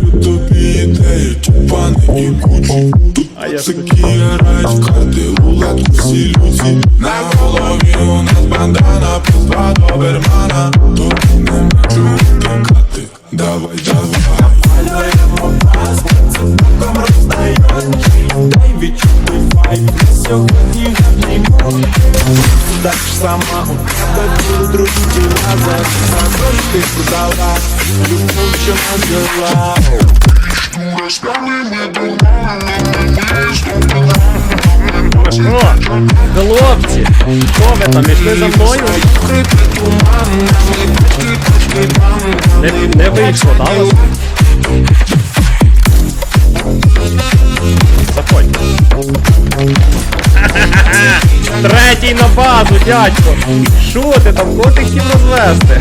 тобі ідею, тюпани і кучу А я Тут такі грають в карти, рулетку всі люці На голові у нас бандана, плюс два добермана. Тобі не можу тікати, давай, давай. Палюємо пас, це боком роздають Дай відчути вайб, на сьогодні гарний мод Так ж сама у тебе були друзі разом Завжди продала, хлопці, що ви там ішли за мною? Не, не вийшло, да? у вас? Заходьте. Третій на базу, дядько. Що ти там, кого ти хотів розвести?